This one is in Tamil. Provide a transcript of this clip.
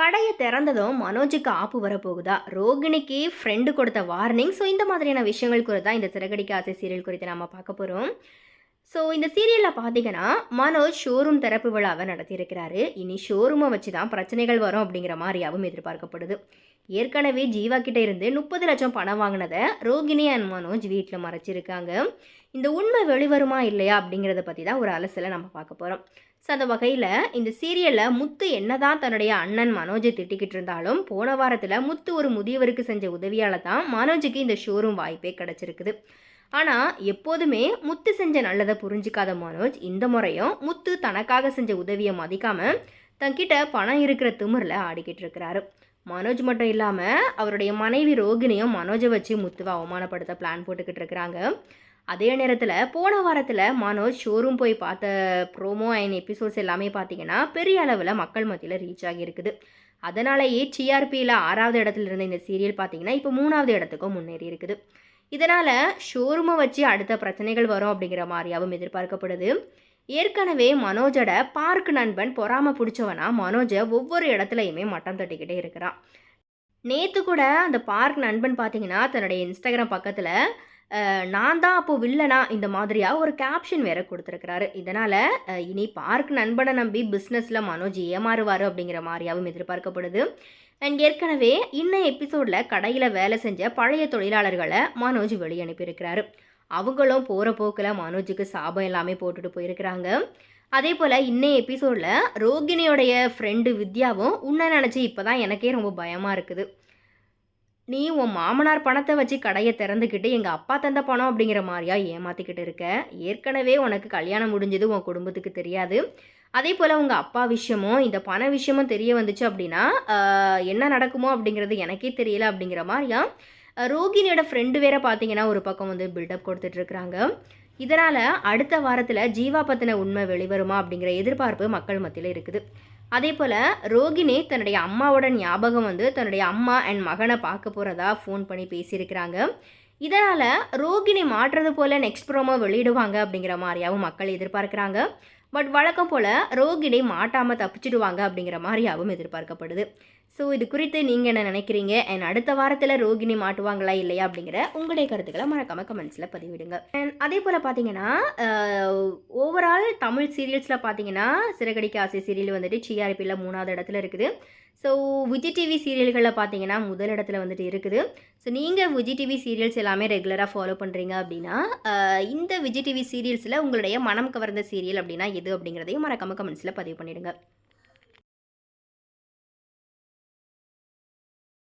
கடையை திறந்ததும் மனோஜுக்கு ஆப்பு வரப்போகுதா? ரோகிணிக்கு ஃப்ரெண்டு கொடுத்த வார்னிங் ஸோ இந்த மாதிரியான விஷயங்கள் குறித்து தான் இந்த சிறகடிக்க ஆசை சீரியல் குறித்து நம்ம பார்க்க போகிறோம் ஸோ இந்த சீரியலில் பார்த்தீங்கன்னா மனோஜ் ஷோரூம் திறப்பு விழாவை நடத்தியிருக்கிறாரு. இனி ஷோரூமை வச்சு தான் பிரச்சனைகள் வரும் அப்படிங்கிற மாதிரியாகவும் எதிர்பார்க்கப்படுது. ஏற்கனவே ஜீவா கிட்ட இருந்து முப்பது லட்சம் பணம் வாங்கினதை ரோகிணி அண்ட் மனோஜ் வீட்டில் மறைச்சிருக்காங்க. இந்த உண்மை வெளிவருமா இல்லையா அப்படிங்கிறத பற்றி தான் ஒரு அலசலை நம்ம பார்க்க போகிறோம் ஸோ அந்த வகையில் இந்த சீரியலில் முத்து என்னதான் தன்னுடைய அண்ணன் மனோஜை திட்டிக்கிட்டு இருந்தாலும் போன வாரத்தில் முத்து ஒரு முதியவருக்கு செஞ்ச உதவியால் தான் மனோஜுக்கு இந்த ஷோரூம் வாய்ப்பே கிடச்சிருக்குது. ஆனால் எப்போதுமே முத்து செஞ்ச நல்லதை புரிஞ்சிக்காத மனோஜ் இந்த முறையும் முத்து தனக்காக செஞ்ச உதவியை மதிக்காமல் தங்கிட்ட பணம் இருக்கிற திமிரில் ஆடிக்கிட்டு இருக்கிறாரு. மனோஜ் மட்டும் இல்லாமல் அவருடைய மனைவி ரோகிணியும் மனோஜை வச்சு முத்துவை அவமானப்படுத்த பிளான் போட்டுக்கிட்டு இருக்கிறாங்க. அதே நேரத்தில் போன வாரத்தில் மனோஜ் ஷோரூம் போய் பார்த்த ப்ரோமோ அண்ட் எபிசோட்ஸ் எல்லாமே பார்த்தீங்கன்னா பெரிய அளவில் மக்கள் மத்தியில் ரீச் ஆகியிருக்குது அதனாலேயே டிஆர்பியில் ஆறாவது இடத்துல இருந்த இந்த சீரியல் பார்த்தீங்கன்னா இப்போ மூணாவது இடத்துக்கும் முன்னேறி இருக்குது. இதனால் ஷோரூமை வச்சு அடுத்த பிரச்சனைகள் வரும் அப்படிங்கிற மாதிரியாகவும் எதிர்பார்க்கப்படுது. ஏற்கனவே மனோஜோட பார்க் நண்பன் பொறாம பிடிச்சவனா மனோஜை ஒவ்வொரு இடத்துலையுமே மட்டம் தட்டிக்கிட்டே இருக்கிறான். நேற்று கூட அந்த பார்க் நண்பன் பார்த்தீங்கன்னா தன்னுடைய இன்ஸ்டாகிராம் பக்கத்தில் நான் தான் அப்போது வில்லனா இந்த மாதிரியாக ஒரு கேப்ஷன் வேற கொடுத்துருக்கிறாரு. இதனால் இனி பார்க் நண்பனை நம்பி பிஸ்னஸில் மனோஜ் ஏமாறுவார் அப்படிங்கிற மாதிரியாகவும் எதிர்பார்க்கப்படுது. அண்ட் ஏற்கனவே இன்னும் எபிசோடில் கடையில் வேலை செஞ்ச பழைய தொழிலாளர்களை மனோஜ் வெளியனுப்பியிருக்கிறாரு. அவங்களும் போகிற போக்கில் மனோஜுக்கு சாபம் எல்லாமே போட்டுட்டு போயிருக்கிறாங்க. அதே போல் இன்னைய எபிசோடில் ரோகிணியோடைய ஃப்ரெண்டு வித்யாவும் உன்னை நினச்சி இப்போ தான் எனக்கே ரொம்ப பயமாக இருக்குது. நீ உன் மாமனார் பணத்தை வச்சு கடையை திறந்துக்கிட்டு எங்கள் அப்பா தந்த பணம் அப்படிங்கிற மாதிரியா ஏமாற்றிக்கிட்டு இருக்க? ஏற்கனவே உனக்கு கல்யாணம் முடிஞ்சது உன் குடும்பத்துக்கு தெரியாது. அதே போல் உங்கள் அப்பா விஷயமும் இந்த பண விஷயமும் தெரிய வந்துச்சு அப்படின்னா என்ன நடக்குமோ அப்படிங்கிறது எனக்கே தெரியல அப்படிங்கிற மாதிரியா? ரோகிணியோட ஃப்ரெண்டு வேற பார்த்தீங்கன்னா ஒரு பக்கம் வந்து பில்டப் கொடுத்துட்ருக்குறாங்க. இதனால் அடுத்த வாரத்தில் ஜீவா பற்றின உண்மை வெளிவருமா அப்படிங்கிற எதிர்பார்ப்பு மக்கள் மத்தியில் இருக்குது. அதே போல் ரோகிணி தன்னுடைய அம்மாவோட ஞாபகம் வந்து தன்னுடைய அம்மா அண்ட் மகனை பார்க்க போகிறதா ஃபோன் பண்ணி பேசியிருக்கிறாங்க. இதனால் ரோகிணி மாற்றுறது போல் நெக்ஸ்ட் ப்ரோமோ வெளியிடுவாங்க அப்படிங்கிற மாதிரியாகவும் மக்கள் எதிர்பார்க்குறாங்க. பட் வழக்கம் போல் ரோகிணி மாட்டாமல் தப்பிச்சிடுவாங்க அப்படிங்கிற மாதிரியாகவும் எதிர்பார்க்கப்படுது. ஸோ இது குறித்து நீங்கள் என்ன நினைக்கிறீங்க? அண்ட் அடுத்த வாரத்தில் ரோகிணி மாட்டுவாங்களா இல்லையா அப்படிங்கிற உங்களுடைய கருத்துக்களை மறக்காமல் கமெண்ட்ஸில் பதிவிடுங்க. அண்ட் அதே போல் பார்த்தீங்கன்னா ஓவரால் தமிழ் சீரியல்ஸில் பார்த்தீங்கன்னா சிறகடிக்க ஆசை சீரியல் வந்துட்டு டிஆர்பியில் மூணாவது இடத்துல இருக்குது. ஸோ விஜய் டிவி சீரியல்களில் பார்த்தீங்கன்னா முதல் இடத்துல வந்துட்டு இருக்குது. ஸோ நீங்கள் விஜய் டிவி சீரியல்ஸ் எல்லாமே ரெகுலராக ஃபாலோ பண்ணுறீங்க அப்படின்னா இந்த விஜய் டிவி சீரியல்ஸில் உங்களுடைய மனம் கவர்ந்த சீரியல் அப்படின்னா எது அப்படிங்கிறதையும் மறக்காம கமெண்ட்ஸில் பதிவு பண்ணிவிடுங்க